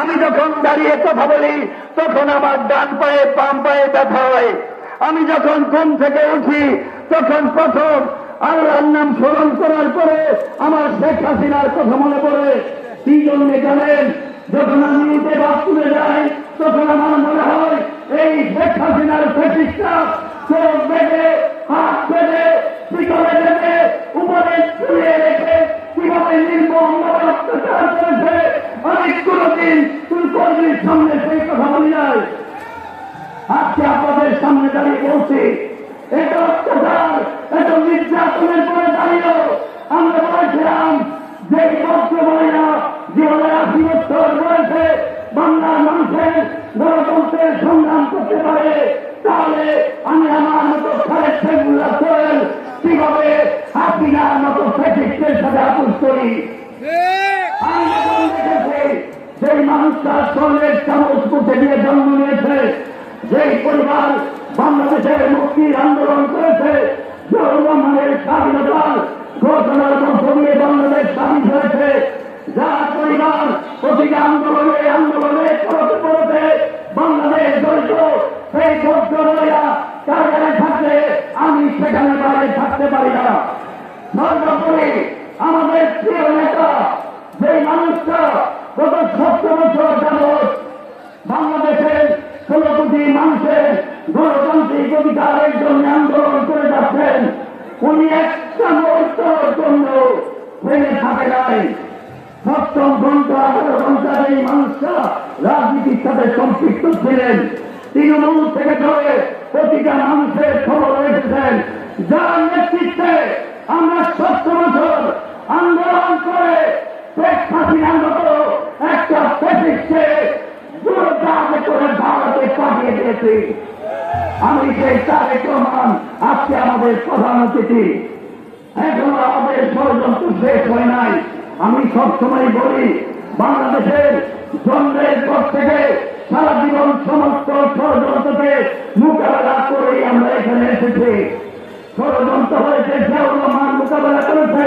আমি যখন দাঁড়িয়ে কথা বলি, তখন আমার ডান পায়ে, বাম পায়ে ব্যথা হয়। আমি যখন ঘুম থেকে উঠি, তখন প্রথম আল্লাহর নাম স্মরণ করার পরে আমার শেখ হাসিনার কথা মনে পড়ে। কি জন্য জানেন, যখন আমি উঠে বাথরুমে যাই, তখন আমার মনে হয়, এই শেখ হাসিনার ফেসিসটা চোখ বেঁধে, হাত বেঁধে পিছনে বেঁধে, উপরে ছুঁয়ে রেখে কীভাবে নির্মম অত্যাচার করেছে আমি কোনদিন তুই কর্মীর সামনে সেই কথা বলি নাই। আজকে আপনাদের সামনে দাঁড়িয়ে বলছি, এটা অত্যাচার নির্যাতনের পরে দাঁড়িয়েও আমরা বলেছিলাম যে জীবনের আশি বছর বাংলার মানুষের গণতন্ত্রের সংগ্রাম করতে পারে। তাহলে আমি আমার মতো সাড়ে সেগুলা করেন কীভাবে মতো সাথে আপোষ করি? সেই মানুষটা স্বর্ণের চামচ মুখে দিয়ে জন্ম নিয়েছে? যেই পরিবার বাংলাদেশের মুক্তির আন্দোলন করেছে জনগণের স্বাধীনতার ঘোষণার মধ্য দিয়ে বাংলাদেশ স্বাধীন হয়েছে। যার পরিবার প্রতিটা আন্দোলনে আন্দোলনে করতে করতে বাংলাদেশ জড়িত সেই ভোটরা কারাগারে থাকলে আমি সেখানে বাইরে থাকতে পারি না সর্বোপরি আমাদের প্রিয় নেতা যে মানুষটা গত সত্তর বছর যাবৎ বাংলাদেশের ষোলো কোটি মানুষের গণতান্ত্রিক অধিকারের জন্য আন্দোলন করে যাচ্ছেন উনি একটা মুহূর্তের জন্য ফেলে থাকে নাই সপ্তম ঘণ্টা আঠারো ঘণ্টা এই মানুষরা রাজনীতির সাথে সম্পৃক্ত ছিলেন তৃণমূল থেকে ধরে প্রতিটা মানুষের খবর রেখেছেন যার নেতৃত্বে আমরা সত্তর বছর আন্দোলন করে শেখ হাসিনার মতো একটা ফেসিসকে দূরদাতে করে ভারতে দিয়েছি আমি সেই তারেক রহমান, আজকে আমাদের প্রধান অতিথি। এখনও আমাদের ষড়যন্ত্র শেষ হয় নাই। আমি সবসময় বলি, বাংলাদেশের জন্মের পর থেকে সারা জীবন সমস্ত ষড়যন্ত্রকে মোকাবেলা করেই আমরা এখানে এসেছি। ষড়যন্ত্র হয়েছে রহমান মোকাবেলা করেছে।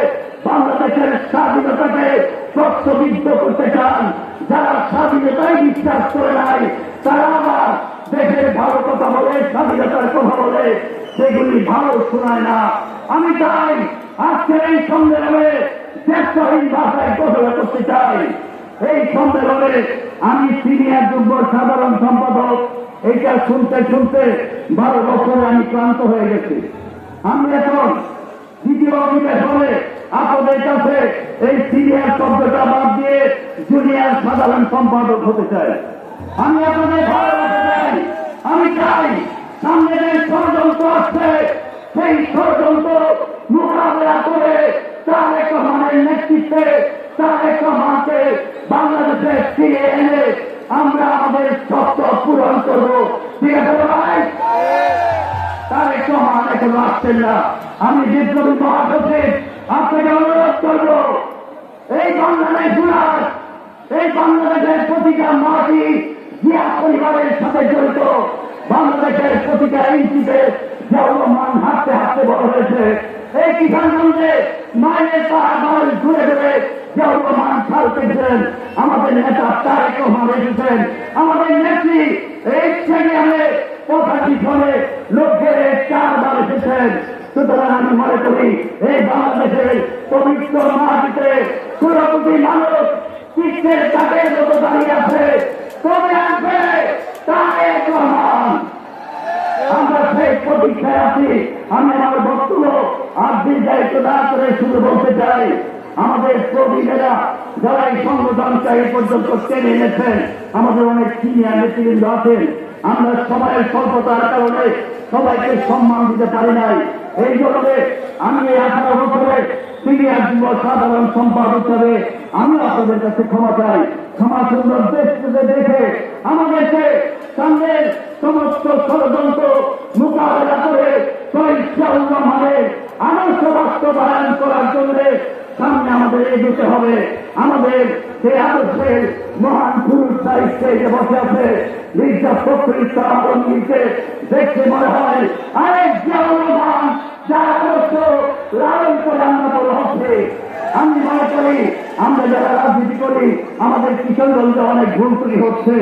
বাংলাদেশের স্বাধীনতাকে স্বচ্ছবিদ্ধ করতে চান। যারা স্বাধীনতায় বিশ্বাস করে নাই, তারা আবার দেশের ভালো কথা বলে, স্বাধীনতার কথা বলে, সেগুলি ভালো শোনায় না। আমি চাই আজকের এই সম্মেলনে দেশহীন ভাষায় কথা করতে চাই। এই সম্মেলনে আমি সিনিয়র যুগ্ম সাধারণ সম্পাদক। এইটা শুনতে শুনতে বারো বছরে আমি ক্লান্ত হয়ে গেছি। আমি এখন দ্বিতীয় অধিবেশনে আপনাদের কাছে এই সিনিয়র শব্দটা বাদ দিয়ে জুনিয়র সাধারণ সম্পাদক হতে চাই। আমি আপনাদের ভালোবাসা চাই। আমি চাই সামনে যে ষড়যন্ত্র আসছে, সেই ষড়যন্ত্র মোকাবেলা করে তারেক রহমানের নেতৃত্বে, তারেক রহমানকে বাংলাদেশে ফিরে এনে আমরা আমাদের স্বপ্ন পূরণ করব। ঠিক আছে ভাই? তারেক রহমান এখন আসছেন না। আমি বিপ্লবী মহাসচিব আপনাকে অনুরোধ করব, এই বাংলাদেশ জুড়ার, এই বাংলাদেশের প্রতিটা মাটি জিয়া পরিবারের সাথে জড়িত, বাংলাদেশের প্রতিটা ইঞ্চিতে জিয়াউর রহমান হাঁটতে হাঁটতে বড় হয়েছে। এই কিষানগঞ্জে মায়ের পাহাড় ঘুরে ঘুরে খাল পেয়েছেন আমাদের নেতা তারেক রহমান এসেছেন। আমাদের নেত্রী এই স্টেডিয়ামে পঁচাশি সনে লোকের চারবার এসেছেন। সুতরাং আমি মনে করি, এই বাংলাদেশের পবিত্র মাটিতে পুরোপুরি মানুষ কৃষ্ণের তাদের মতো দাঁড়িয়ে আছে কবে আসবে তারেক আমরা সেই প্রতীক্ষায় আছি। আমি আমার বক্তব্য আর দীর্ঘায়িত না করে শুধু বলতে চাই, আমাদের প্রবীণেরা যারা এই সংগঠনটা এই পর্যন্ত টেনে এনেছেন, আমাদের অনেক সিনিয়র নেতৃবৃন্দ আছেন আমরা সময়ের স্বল্পতার কারণে সবাইকে সম্মান দিতে পারি নাই। এই কারণে আমি এই আঠারো বছরে সিনিয়র যুব সাধারণ সম্পাদক হিসেবে আমি আপনাদের কাছে ক্ষমা চাই। ক্ষমা সুন্দর দেশকে দেখে আমাদেরকে সামনের সমস্ত ষড়যন্ত্র মোকাবেলা করে শহীদ রহমানের আদর্শ বাস্তবায়ন করার জন্য সামনে আমাদের এগোতে হবে। আমাদের সেই আদর্শের মহান পুরুষ সাহিত্যে বসে আছে মির্জা ফখরুল আলমগীরকে দেখতে মনে হয় আরেক রহমান যার আদর্শ, লালন করে আমরা বড় হচ্ছে আমি মনে করি, আমরা যারা রাজনীতি করি, আমাদের কিশোরগঞ্জে অনেক ভুল ত্রুটি হচ্ছে।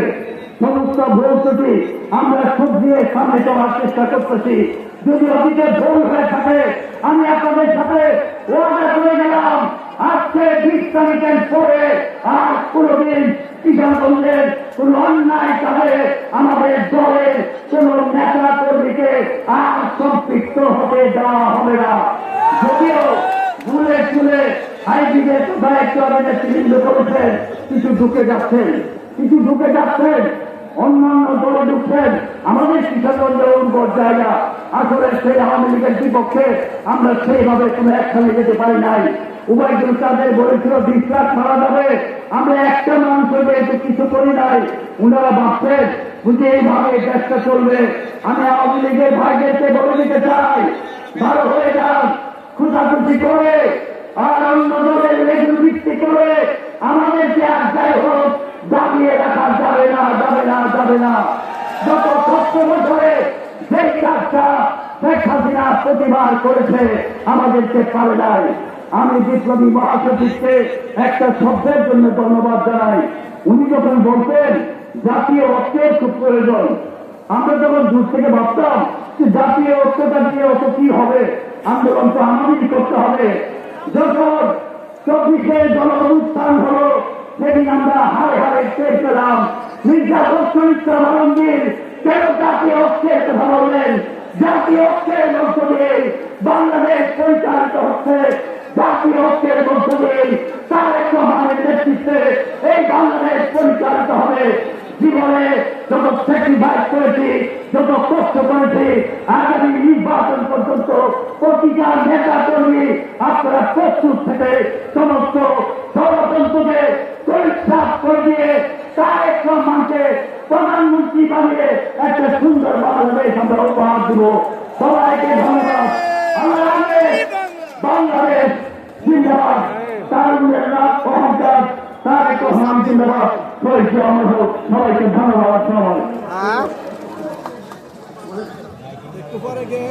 সমস্ত ভুল ত্রুটি আমরা সব দিয়ে সামনে চলার চেষ্টা করতেছি। যদি অতীতে ভুল হয়ে থাকে, আমি আপনাদের সাথে ওয়াদা করে গেলাম আজকে তারিখের পরে আর কোনদিন কিশোরগঞ্জের কোন অন্যায় কাজে আমাদের দলের কোন নেতা কর্মীকে আর সম্পৃক্ত হতে দেওয়া হবে না। যদিও ভুলে চুলে আইডিকে কোথায় একটু আমাদের চিহ্নিত করেছেন কিছু ঢুকে যাচ্ছেন কিছু ঢুকে যাচ্ছেন অন্যান্য দলে ঢুকছেন আমাদের কিশোরগঞ্জ উর্বর জায়গা আসলে সেই আওয়ামী লীগের বিপক্ষে আমরা সেইভাবে কোনো একসাথে যেতে পারি নাই। উভয়জন তাদের বলেছিল বিশ্বাস করা যাবে। আমরা একটা মানুষ যেহেতু কিছু করি নাই, উনারা ভাবছেন, বুঝে এইভাবে চেষ্টা চলবে আমি আওয়ামী লীগের ভাইদেরকে বলে দিতে চাই। ভালো হয়ে যান খুশাখুশি করে, আর অন্য দলের লেগুর ভিত্তি করে আমাদেরকে আর যাই হোক দাবিয়ে রাখা যাবে না যাবে না যাবে না। গত সত্তর বছরে যে কাজটা শেখ হাসিনা প্রতিবার করেছে, আমাদেরকে পারে নাই। আমি বিপ্লবী মহাসচিবকে একটা শব্দের জন্য ধন্যবাদ জানাই। উনি যখন বলতেন, জাতীয় অর্থের খুব প্রয়োজন। আমরা যখন দূর থেকে ভাবতাম যে জাতীয় ঐক্যতা দিয়ে অত কি হবে, আন্দোলন তো আমাদেরই করতে হবে। যখন চব্বিশে জনঅনুষ্ঠান হলো, সেদিন আমরা হারে হারে টের পেলাম মির্জা ইসলাম আলমগীর কেন জাতীয় ঐক্যের কথা বললেন? জাতীয় ঐক্যের মধ্য দিয়ে বাংলাদেশ পরিচালিত হচ্ছে। নেতা কর্মী আপনারা প্রস্তুত থেকে সমস্ত ষড়যন্ত্রকে পরিষ্কার করে দিয়ে তারেক রহমানকে প্রধানমন্ত্রী বানিয়ে একটা সুন্দর বাংলাদেশ আমরা উপহার দিব। সবাইকে ধন্যবাদ। বাংলাদেশ জিন্দাবাদ। রাত অহংকার। তারেক রহমান জিন্দাবাদ। সবাইকে আমার সবাইকে ধন্যবাদ সবাই গে